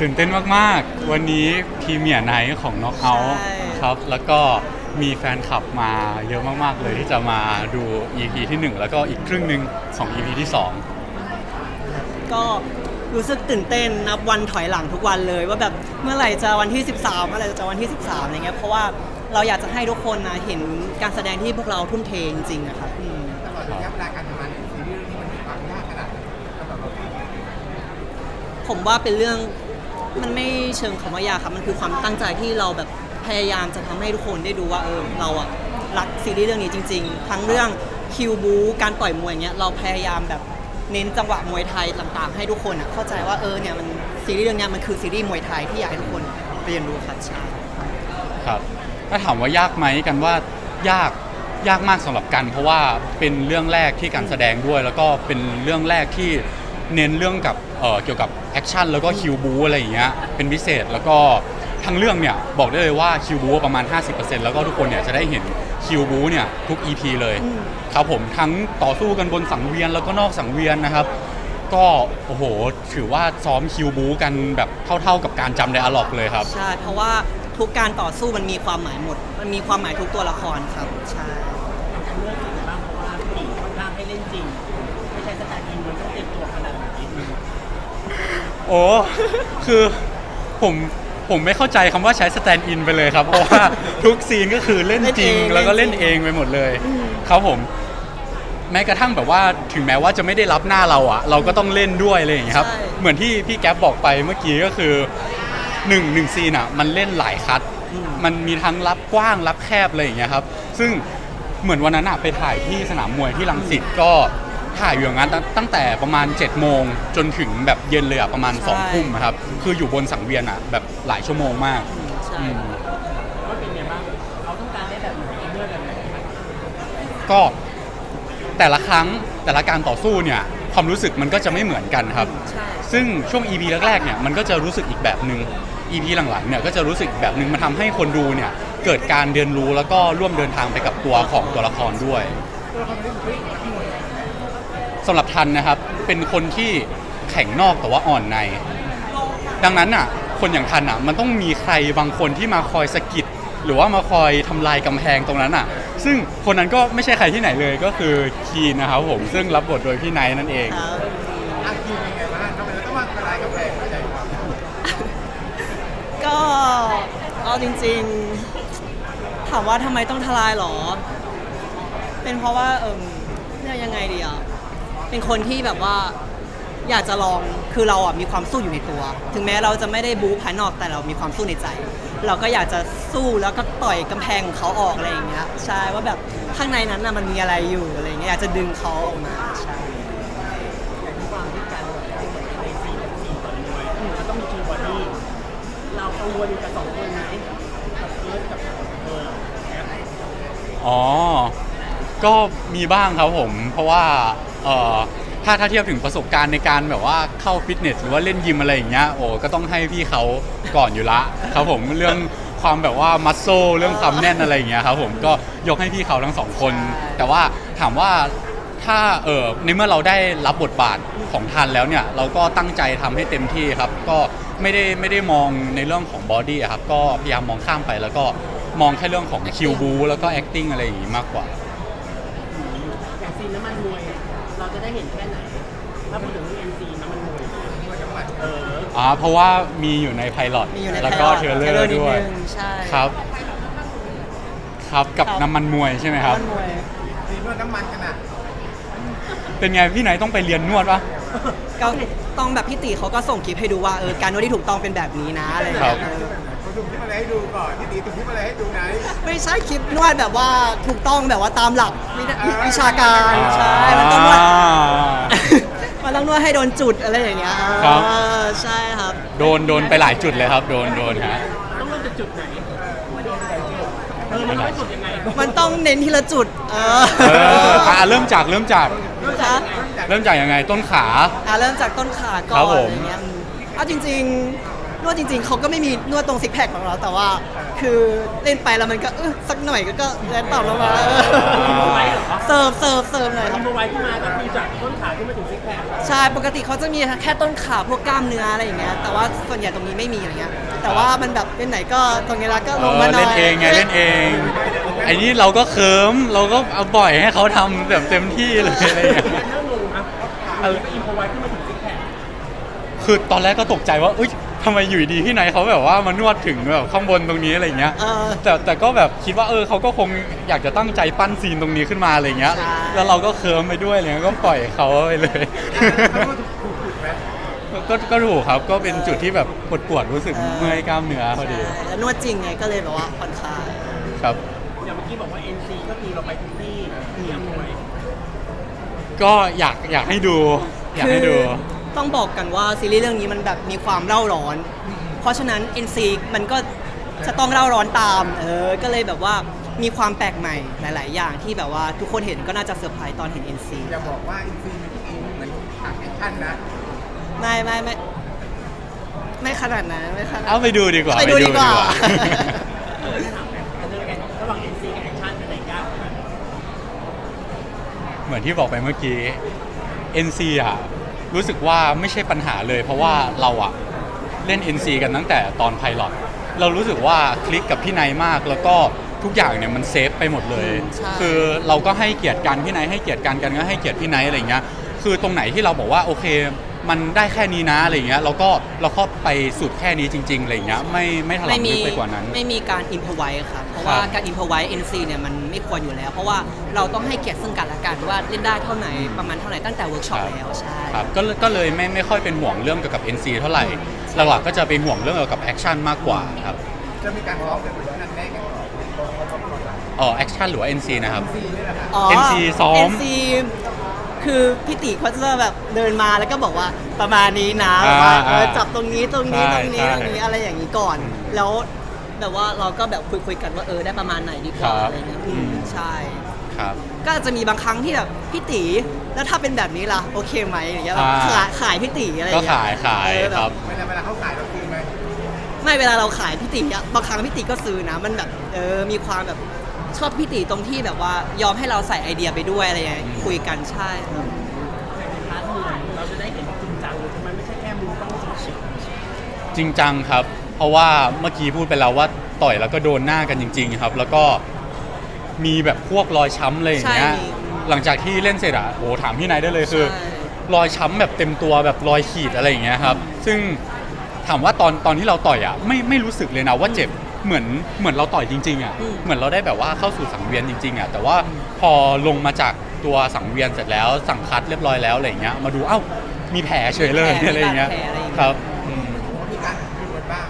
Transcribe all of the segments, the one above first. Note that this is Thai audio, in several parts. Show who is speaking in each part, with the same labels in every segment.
Speaker 1: ตื่นเต้นมากๆ วันนี้พรีเมียร์ไนท์ของ Knock Out
Speaker 2: ใช่
Speaker 1: ครับ แล้วก็มีแฟนคลับมาเยอะมากๆเลยที่จะมาดู EP ที่ 1 แล้วก็อีกครึ่งหนึ่งของ EP ที่
Speaker 2: ก็รู้สึกตื่นเต้นนับวันถอยหลังทุกวันเลย ว่าแบบเมื่อไหร่จะวันที่ 13 เมื่อไหร่จะวันที่ 13อะไรเงี้ยเพราะว่าเราอยากจะให้ทุกคนนะเห็นการแสดงที่พวกเราทุ่มเทจริงๆนะครับอืม
Speaker 3: ตลอดระยะเวลาการทำงานในซีรีส์เรื่องนี้มันมีความยากขนาดไหนสำหรับเรา
Speaker 2: ผมว่าเป็นเรื่อง มันไม่เชิงคำว่ายากครับมันคือความตั้งใจที่เราแบบพยายามจะทำให้ทุกคนได้ดูว่าเออเราอะรักซีรีส์เรื่องนี้จริง ๆ ทั้งเรื่องคิวบูการต่อยมวยเงี้ยเราพยายามแบบเน้นจังหวะมวยไทยต่างๆ ให้ทุกคนอะเข้าใจว่าเออเนี่ยมันซีรีส์เรื่องนี้มันคือซีรีส์มวยไทยที่อยากให้ทุกคนเรียนรู้ครับใช่
Speaker 1: ครับถ้าถามว่ายากไหมกันว่ายากยากมากสำหรับกัน เพราะว่าเป็นเรื่องแรกที่การแสดงด้วย แล้วก็เป็นเรื่องแรกที่เน้นเรื่องกับ เอ่อเกี่ยวกับแอคชั่นแล้วก็คิวบูอะไรอย่างเงี้ยเป็นพิเศษแล้วก็ทั้งเรื่องเนี่ยบอกได้เลยว่าคิวบูประมาณ 50%แล้วก็ทุกคนเนี่ยจะได้เห็นคิวบูเนี่ยทุก EP เลย
Speaker 2: อืม
Speaker 1: ครับผมทั้งต่อสู้กันบนสังเวียนแล้วก็นอกสังเวียนนะครับ ก็โอ้โหถือว่าซ้อมคิวบูกันแบบเท่าๆกับการจำไดอะล็อกเลยครับ
Speaker 2: ใช่ เพราะว่าทุกการต่อสู้มันมีความหมายหมด มันมีความหมายทุกตัวละครครับ ใช่
Speaker 4: เรื่องอื่นบ้างเพราะว่าผู้หญิงค่อนข้างให้เล่นจริง ไม่ใช่สไตล์อินมันต้องเตรียมตัวขนาดไหน
Speaker 1: โอ้คือผมผมไม่เข้าใจคำว่าใช้สแตนด์อินไปเลยครับ เพราะว่าทุกซีนก็คือเล่นจริง
Speaker 2: เล่นเอง
Speaker 1: แล้วก็
Speaker 2: เล่
Speaker 1: เล่น
Speaker 2: นจริง
Speaker 1: เองไปหมดเลยครับผม แม้กระทั่งแบบว่าถึงแม้ว่าจะไม่ได้รับหน้าเราอะเราก็ต้องเล่นด้วยอะไรอย่างเงี้ยครับ
Speaker 2: ใช่
Speaker 1: เหมือนที่พี่แก๊ปบอกไปเมื่อกี้ก็คือหนึ่งหนึ่งซีนอะมันเล่นหลายคัด มันมีทั้งรับกว้างรับแคบอะไรอย่างเงี้ยครับ ซึ่งเหมือนวันนั้นอะไปถ่ายที่สนามมวยที่ลังสิตก็ ถ่ายอยู่อย่างนั้นตั้งตั้งแต่ประมาณ7จ็ดโมงจนถึงแบบเย็นเลยอะประมาณ
Speaker 2: ใช่
Speaker 1: 2องทุ่มอะครับ คืออยู่บนสังเวียนอะแบบหลายชั่วโมงมาก
Speaker 2: อืมใช่
Speaker 1: อืม
Speaker 4: ว่าเป็นไงบ้างเขาต้องการได้แบบไหนอินเนอร์แบบไหน
Speaker 1: ก็แต่ละครั้งแต่ละการต่อสู้เนี่ยความรู้สึกมันก็จะไม่เหมือนกันครับ
Speaker 2: ใช่
Speaker 1: ซึ่งช่วง EP แรกๆ เนี่ยมันก็จะรู้สึกอีกแบบหนึ่ง EP หลังๆ เนี่ยก็จะรู้สึกอีกแบบหนึ่งมันทำให้คนดูเนี่ยเกิดการเรียนรู้แล้วก็ร่วมเดินทางไปกับตัวของตัวละครด้วยสำหรับทันนะครับ เป็นคนที่แข็งนอกแต่ว่าอ่อนใน ดังนั้นอะ คนอย่างทันอะ มันต้องมีใครบางคนที่มาคอยสะกิด หรือว่ามาคอยทำลายกำแพงตรงนั้นอะ ซึ่งคนนั้นก็ไม่ใช่ใครที่ไหนเลยก็คือคีนนะครับผม ซึ่งรับบทโดยพี่ไนท์นั่นเอง
Speaker 2: ครับ
Speaker 3: อาคิวเป็นไงบ้างทำไมเราต้องมาทลายกำแพงหัวใจของเรา
Speaker 2: ก็เอาจริงๆ ถามว่าทำไมต้องทลายหรอ เป็นเพราะว่าเออเนี่ยยังไงดีอะ เป็นคนที่แบบว่าอยากจะลองคือเราอะมีความสู้อยู่ในตัว ถึงแม้เราจะไม่ได้บู๊ภายนอกแต่เรามีความสู้ในใจ เราก็อยากจะสู้แล้วก็ต่อยกำแพงของเขาออกอะไรอย่างเงี้ยใช่ว่าแบบข้างในนั้นน่ะมันมีอะไรอยู่อะไรอย่างเงี้ยอยากจะดึงเขาออกมาใช่
Speaker 4: แต่ทุกความที่การแบบในซีนซีนต่อยมวยมันต้องมีคิวบอดี้เรากังวลกับสองคนไหมกับเอิร์ธกับเออแอป
Speaker 1: อ๋อ ก็มีบ้างครับผม เพราะว่าเอ่อ ถ้าถ้าเทียบถึงประสบการณ์ในการแบบว่าเข้าฟิตเนสหรือว่าเล่นยิมอะไรอย่างเงี้ยโอ้ก็ต้องให้พี่เขาก่อนอยู่ละครับผมเรื่องความแบบว่ามัสโซเรื่องความแน่นอะไรอย่างเงี้ยครับผมก็ยกให้พี่เขาทั้งสองคน
Speaker 2: ใช่
Speaker 1: แต่ว่าถามว่าถ้าเออในเมื่อเราได้รับบทบาทของทันแล้วเนี่ย เราก็ตั้งใจทำให้เต็มที่ครับ ก็ไม่ได้ไม่ได้มองในเรื่องของบอดี้ครับก็พยายามมองข้ามไปแล้วก็มองแค่เรื่องของคิวบูแล้วก็ acting อะไรอย่างงี้มากกว่า
Speaker 4: อย่างซีนน้ำมันมวย เราจะได้เห็นแค่ไหนถ้าพูดถึงเรื่องซีนน้ำมันมวยเออ
Speaker 1: อ่าเพราะว่ามีอยู่ในไพลอต
Speaker 2: มีอยู่ใน
Speaker 1: แล้วก็เทรลเลอ
Speaker 2: trailer
Speaker 1: ร์
Speaker 2: นิด
Speaker 1: ด้วย
Speaker 2: นึงใช่
Speaker 1: ครับ ครับกับ
Speaker 2: ครับ
Speaker 1: น้ำมันมวยใช่ไหมครับ
Speaker 2: น้ำมันมวย
Speaker 3: ซีนวดน้ำมันกันอะ
Speaker 1: เป็นไงพี่ไหนต้องไปเรียนนวดปะ
Speaker 2: ก็ต้องแบบพี่ตีเขาก็ส่งคลิปให้ดูว่าเออการนวดที่ถูกต้องเป็นแบบนี้นะอะไรอย่าง
Speaker 1: ครั
Speaker 2: เงี้
Speaker 1: บ
Speaker 2: ย เออ
Speaker 3: เขาส่งคลิปอะไรให้ดูก่อนที่ดีส่งคลิปอะไรให้ดูไหน
Speaker 2: ไม่ใช่คลิปนวดแบบว่าถูกต้องแบบว่าตามหลักวิท
Speaker 3: อ่า
Speaker 2: วิชาการใช่มันต้องนวด
Speaker 1: อ่า
Speaker 2: มันต้องนวดให้โดนจุดอะไรอย่างเงี้ย
Speaker 1: ครับ
Speaker 2: เออใช่ครับ
Speaker 1: โดนโดนไปหลายจุดเลยครับ โดนโดนฮะ
Speaker 4: ต้องเริ่มจากจุดไหนเออมันต้องจุดยังไง
Speaker 2: มันต้องเน้นทีละจุด เออ
Speaker 1: เอออะเริ่มจากเริ่มจาก
Speaker 2: คะ
Speaker 1: เริ่มจากยังไงต้นขา
Speaker 2: อะเริ่มจากต้นขาก่
Speaker 1: ครั
Speaker 2: อบน
Speaker 1: ผ
Speaker 2: อะ
Speaker 1: ม
Speaker 2: ไรเงี้ยอืมเอาจริง ๆ นวดจริง ๆ เขาก็ไม่มีนวดตรงซิกแพคของเราแต่ว่า คือเล่นไปแล้วมันก็เออสักหน่อยก็ก็แล้วตอบลงมาเออ
Speaker 4: ไว้เหรอ
Speaker 2: เสิร์ฟเสิร์ฟเสิร์ฟหน่อยค
Speaker 4: อิ
Speaker 2: รับ
Speaker 4: นโฟไว้ขึ้นมาก็คือจากต้นขาขึ้นมาถึงซิกแพค
Speaker 2: ใช่ ปกติเขาจะมีแค่ต้นขาพวกกล้ามเนื้ออะไรอย่างเงี้ย แต่ว่าส่วนใหญ่ตรงนี้ไม่มีอะไรเงี้ย แต่ว่ามันแบบเป็นไหนก็ตรงนี้ละก็
Speaker 1: เอ
Speaker 2: ลง
Speaker 1: อ
Speaker 2: มาหน่อย
Speaker 1: เล่นเองไงเล่นเองไอ้นี่เราก็เคิมเราก็เอาบ่อยให้เขาทำแบบเต็มที่เลยอะไรอย่างเงี้ย
Speaker 4: น่างงอะอันนี้ก็อินโฟไว้ขึ้นมาถึงซิกแพค
Speaker 1: คือตอนแรกก็ตกใจว่าอุ้ย ทำไมอยู่ดีที่ไหนเขาแบบว่ามานวดถึงแบบข้างบนตรงนี้อะไรอย่างเงี้ย
Speaker 2: เออ
Speaker 1: แต่แต่ก็แบบคิดว่าเออเขาก็คงอยากจะตั้งใจปั้นซีนตรงนี้ขึ้นมาอะไรเงี้ย
Speaker 2: ใช่
Speaker 1: แล้วเราก็เคิร์มไปด้วยอะไรเงี้ยก็ปล่อยเขาไปเลย
Speaker 3: เขาก็ถูกถูกถูกไหม
Speaker 1: ก็ก็ถูกครับก็เป็นจุดที่แบบปวดปวดๆรู้สึกเมื่อยกล้ามเนื้อพอดี
Speaker 2: ใช่แล้วนวดจริงไงก็เลยแบบว่าผ่อนคลาย
Speaker 1: ครับ
Speaker 4: อย่างเมื่อกี้บอกว่า NC ก็คือเราไปทุกที่ที่อำนวย
Speaker 1: ก็อยากอยากให้ดู อยากให้ดู
Speaker 2: คือ ต้องบอกกันว่าซีรีส์เรื่องนี้มันแบบมีความเล่าร้อน เพราะฉะนั้น NC มันก็จะต้องเล่าร้อนตาม เออ ก็เลยแบบว่ามีความแปลกใหม่หลาย ๆ อย่างที่แบบว่าทุกคนเห็นก็น่าจะเซอร์ไพรส์ตอนเห็น NC
Speaker 3: อย่าบอกว่าอินซีมันที่เองเหมือนฉากแอคชั่นนะ
Speaker 2: ไม่ไม่ไม่ไม่ขนาดนั้นไม่ขนาด
Speaker 1: เอาไปดูดีกว่า
Speaker 2: ไปดูดีกว่า
Speaker 4: อันนี้กันระหว่าง NC กับแอคชั่นเป็นไหนยากกว่ากัน
Speaker 1: เหมือนที่บอกไปเมื่อกี้ NC อะ รู้สึกว่าไม่ใช่ปัญหาเลย เพราะว่าเราอะเล่น NC กันตั้งแต่ตอนไพลอตเรารู้สึกว่าคลิกกับพี่ไนท์มากแล้วก็ทุกอย่างเนี่ยมันเซฟไปหมดเลย
Speaker 2: ใช่
Speaker 1: คือเราก็ให้เกียรติกันพี่ไนท์ให้เกียรติกันกันก็ให้เกียรติพี่ไนท์อะไรเงี้ยคือตรงไหนที่เราบอกว่าโอเค มันได้แค่นี้นะอะไรเงี้ยเราก็เราก็ไปสุดแค่นี้จริงๆอะไรเงี้ยไม่ไม่ถลำลึกไปกว่านั้น
Speaker 2: ไม่มีการอินพไวครับเพ ราะ
Speaker 1: ครับ
Speaker 2: ว่าการอินพไว NC เนี่ยมันไม่ควรอยู่แล้ว เพราะว่าเราต้องให้เกียรติซึ่งกันและกันว่าเล่นได้เท่าไหร่ประมาณเท่าไหร่ตั้งแต่เวิร์กช็อปแล้วใช่
Speaker 1: ครับก็เลยก็เลยไม่ไม่ค่อยเป็นห่วงเรื่องเกี่ยวกับ NC เท่าไหร่หลักๆก็จะไปห่วงเรื่องเกี่ยวกับแอคชั่นมากกว่าครับ
Speaker 3: จะมีการซ้อมกันหรือว่านั่นแน่กันก่อน
Speaker 1: อ๋อแอคชั่นหรือว่า NC นะครับ
Speaker 3: ซีนี่แหละค่ะ
Speaker 2: อ๋อ
Speaker 1: NC ซ้อม
Speaker 2: NC คือพี่ติเขาจะแบบเดินมาแล้วก็บอกว่าประมาณนี้นะแบบว่า
Speaker 1: อ่า
Speaker 2: เออจับตรงนี้ตรงนี้
Speaker 1: ใช่
Speaker 2: ตรงนี้
Speaker 1: ใช่
Speaker 2: ตรงนี้อะไรอย่างนี้ก่อน แล้ว แบบว่าเราก็แบบคุยคุยๆกันว่าเออได้ประมาณไหนดีกว่า
Speaker 1: ครับ
Speaker 2: อะไรเงี้ยอื
Speaker 1: อื
Speaker 2: ม
Speaker 1: ม
Speaker 2: ใช่
Speaker 1: ครับ
Speaker 2: ก็อาจจะมีบางครั้งที่แบบพี่ตีแล้วถ้าเป็นแบบนี้ล่ะโอเคไหมอย่างเงี้ยแบบ
Speaker 1: อ่า
Speaker 2: ขายขายพี่ตีอะไรอ
Speaker 1: ก็
Speaker 2: ย่างเงี้ย
Speaker 1: ขายขาย
Speaker 2: เออแค
Speaker 1: รับ
Speaker 3: เวลาเวลาเขาขายเราซื้อไหม
Speaker 2: ไม่เวลาเราขายพี่ตีอะบางครั้งพี่ตีก็ซื้อนะมันแบบเออมีความแบบชอบพี่ตีตรงที่แบบว่ายอมให้เราใส่ไอเดียไปด้วยอะไรอย่างเงี้ย
Speaker 1: อืม
Speaker 2: คุยกันใช่ครับ
Speaker 4: ในพาร์ทหนึ่งเราจะได้เห็นจริงจังเลยมันไม่ใช่แค่มุมกล้องเฉย
Speaker 1: จริงจังครับ เพราะว่าเมื่อกี้พูดไปแล้วว่าต่อยแล้วก็โดนหน้ากันจริง ๆ ครับ แล้วก็มีแบบพวกรอยช้ำเลยอย่างเงี้ย
Speaker 2: ใช่มี
Speaker 1: หลังจากที่เล่นเสร็จอะโอ้ถามพี่นายได้เลยคือ
Speaker 2: ใช่
Speaker 1: รอยช้ำแบบเต็มตัวแบบรอยขีดอะไรอย่างเงี้ยครับ ซึ่งถามว่าตอนตอนที่เราต่อยอะไม่ไม่รู้สึกเลยนะว่าเจ็บเหมือนเหมือนเราต่อยจริงๆอะ
Speaker 2: อืม
Speaker 1: เหมือนเราได้แบบว่าเข้าสู่สังเวียนจริงๆอะแต่ว่าพอลงมาจากตัวสังเวียนเสร็จแล้ว สั่งคัดเรียบร้อยแล้วอะไรอย่างเงี้ยมาดูเอ้ามีแผลเฉยเลย
Speaker 2: มีแผล
Speaker 1: อะไรอย่างเงี้ย
Speaker 2: มีบาดแผลอะไรอย่างเงี้ย
Speaker 1: ครับอืม
Speaker 3: มีการคิวกันบ้าง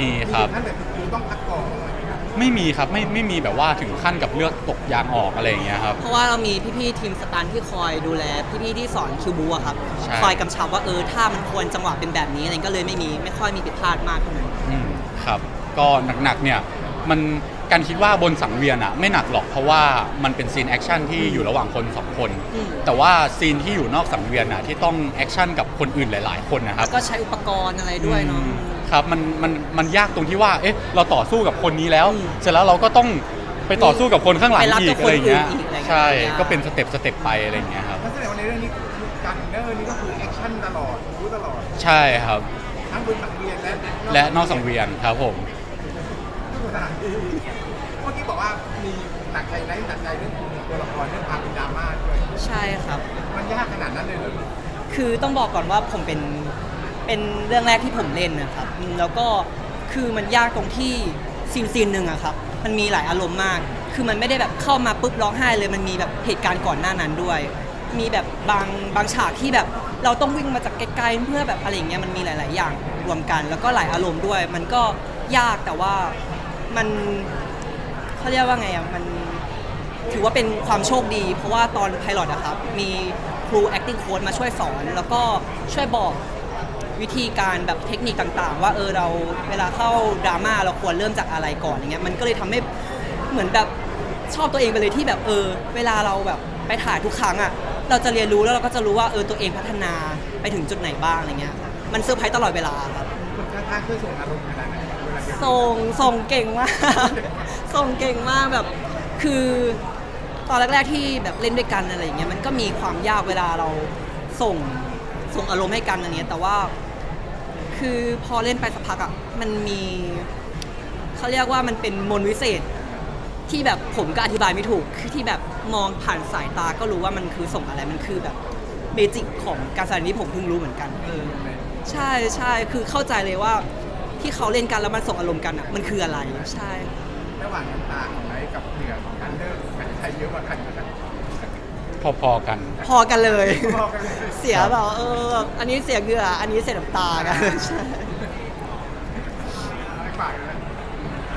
Speaker 1: มีครับ
Speaker 3: ท่านแบบคิวต้องพักกองบ้างไหมครับ
Speaker 1: ไม่มีครับไม่ไม่มีแบบว่าถึงขั้นกับเลือกตกยางออกอะไรอย่างเงี้ยครับ
Speaker 2: เพราะว่าเรามีพี่ๆทีมสตันที่คอยดูแลพี่ๆที่สอนคิวบูอะครับ
Speaker 1: ใช่
Speaker 2: คอยกำชับว่าเออถ้ามันควรจังหวะเป็นแบบนี้อะไรก็เลยไม่มีไม่ค่อยมีผิดพลาดมากเท่านั้น
Speaker 1: อืมครับก็หนักๆเนี่ยมันการคิดว่าบนสังเวียนอะไม่หนักหรอกเพราะว่ามันเป็นซีนแอคชั่นที่อยู่ระหว่างคนสองคน
Speaker 2: อืม
Speaker 1: แต่ว่าซีนที่อยู่นอกสังเวียนอะที่ต้องแอคชั่นกับคนอื่นหลาย ๆ คนนะครับ
Speaker 2: แล้วก็ใช้อุปกรณ์อะไรด้วยเนาะ
Speaker 1: อืม ครับมันมันมันยากตรงที่ว่า เอ๊ะ เราต่อสู้กับคนนี้แล้ว
Speaker 2: อืม
Speaker 1: เสร็จแล้วเราก็ต้องไปต่อสู้กับคนข้างหลัง
Speaker 2: ไปรับ
Speaker 1: อี
Speaker 2: กั
Speaker 1: ก
Speaker 2: บ
Speaker 1: อะไรอย่างเงี้ย
Speaker 2: คนอื่นอีกอะไรอย่างเงี้ย
Speaker 1: ใช่
Speaker 2: ยาก
Speaker 1: ก็เป็นสเต็ปสเต็ปไปอะไรอย่างเงี้ยครับ
Speaker 3: นั่นแสดงว่าในเรื่องนี้การเนอร์นี่ก็คือแอคชั่นตลอดรู้ตลอด
Speaker 1: ใช่ครับ
Speaker 3: ทั้งบนสังเวียนและ
Speaker 1: และนอกสังเวียนครับผม
Speaker 3: ทุกสถานที่เมื่อกี้บอกว่ามีหนักใจไหนหนักใจเรื่องตัวละครเรื่องความเป็นดราม่าด้วย
Speaker 2: ใช่ครับ
Speaker 3: มันยากขนาดนั้นเลยเหรอ
Speaker 2: คือต้องบอกก่อนว่าผมเป็น เป็นเรื่องแรกที่ผมเล่นนะครับอืมแล้วก็คือมันยากตรงที่ซีนซีนหนึ่งอะครับ มันมีหลายอารมณ์มาก คือมันไม่ได้แบบเข้ามาปุ๊บร้องไห้เลยมันมีแบบเหตุการณ์ก่อนหน้านั้นด้วย มีแบบบางบางฉากที่แบบเราต้องวิ่งมาจากไกลๆเพื่อแบบอะไรอย่างเงี้ยมันมีหลาย ๆ อย่างรวมกัน แล้วก็หลายอารมณ์ด้วย มันก็ยากแต่ว่ามันเขาเรียกว่าไงอะมัน ถือว่าเป็นความโชคดี เพราะว่าตอนไพลอตอะครับ มีครู acting coach มาช่วยสอน แล้วก็ช่วยบอก วิธีการแบบเทคนิคต่างๆ ว่าเออเราเวลาเข้าดราม่าเราควรเริ่มจากอะไรก่อนอย่างเงี้ยมันก็เลยทำให้เหมือนแบบชอบตัวเองไปเลยที่แบบเออ เวลาเราแบบไปถ่ายทุกครั้งอะเราจะเรียนรู้แล้วเราก็จะรู้ว่าเออตัวเองพัฒนาไปถึงจุดไหนบ้างอะไรเงี้ยมันเซอร์ไพรส์ตลอดเวลาครับ
Speaker 3: คนข้างๆช่วยส่งอารมณ์ขนาดไหน
Speaker 2: ส่งส่งเก่งมากส่งเก่งมากแบบคือตอนแรกๆที่แบบเล่นด้วยกันอะไรอย่างเงี้ยมันก็มีความยากเวลาเราส่งส่งอารมณ์ให้กันอะไรเงี้ยแต่ว่า คือพอเล่นไปสักพักอะมันมีเขาเรียกว่ามันเป็นมนต์วิเศษ ที่แบบผมก็อธิบายไม่ถูกคือที่แบบมองผ่านสายตาก็รู้ว่ามันคือส่งอะไรมันคือแบบเบจิกของการแสดงนี้ผมเพิ่งรู้เหมือนกันเออใช่ใช่คือเข้าใจเลยว่าที่เขาเล่นกันแล้วมันส่งอารมณ์กันอะมันคืออะไรใช่
Speaker 3: ระหว่างน้ำตาของไนท์กับเหงื่อของกันเดอร์ใครเยอะกว่ากัน
Speaker 1: พอๆกัน
Speaker 2: พอกันเลย
Speaker 3: พอกันเลย
Speaker 2: เสียแบบเออ อันนี้เสียเหงื่อ อันนี้เสียน้ำตากันใช่
Speaker 3: ไม่ฝากนะ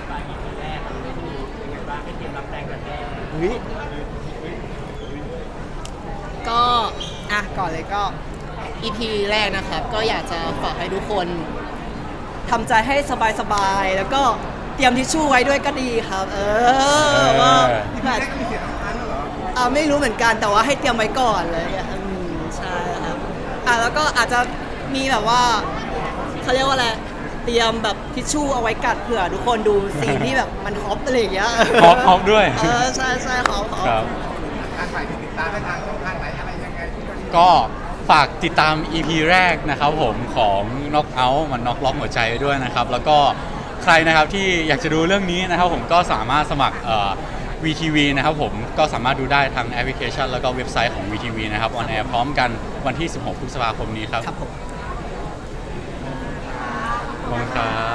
Speaker 4: ปลายปีแรกเราได้ดูเป็นไงบ้างให้เตรียมรับแรงกระแทก
Speaker 2: ก็อะก่อนเลยก็ EP แรกนะครับ ก็อยากจะฝากให้ทุกคนทำใจให้สบายๆ แล้วก็เตรียมทิชชู่ไว้ด้วยก็ดีครับ เออว่าแบบ
Speaker 3: อ
Speaker 2: อ่าไม่รู้เหมือนกันแต่ว่าให้เตรียมไว้ก่อนเลยอะอืมใช่ครับอะแล้วก็อาจจะมีแบบว่าเขาเรียกว่าอะไรเตรียมแบบทิชชู่เอาไว้กัดเผื่อทุกคนดูซีนที่แบบมันฮอปอะไรอย่างเงี้ย
Speaker 1: ฮอปฮอปด้วย
Speaker 2: เออใช่ใช่ฮอปฮอป
Speaker 1: ครับ
Speaker 3: การฝ่ายติดตามได้ทางช่องทางไหนอะไรยังไงที่คน
Speaker 1: ก็ฝากติดตาม EP แรกนะครับผมของ Knock Out มัน Knock ล็อกหัวใจไว้ด้วยนะครับ แล้วก็ใครนะครับที่อยากจะดูเรื่องนี้นะครับผมก็สามารถสมัครเอ่อ VTV นะครับผมก็สามารถดูได้ทางแอปพลิเคชัน แล้วก็เว็บไซต์ของ VTV นะครับออนแอร์พร้อมกันวันที่ 16 พฤษภาคมนี้ครับ
Speaker 2: ครับผม
Speaker 1: ขอบคุณครับ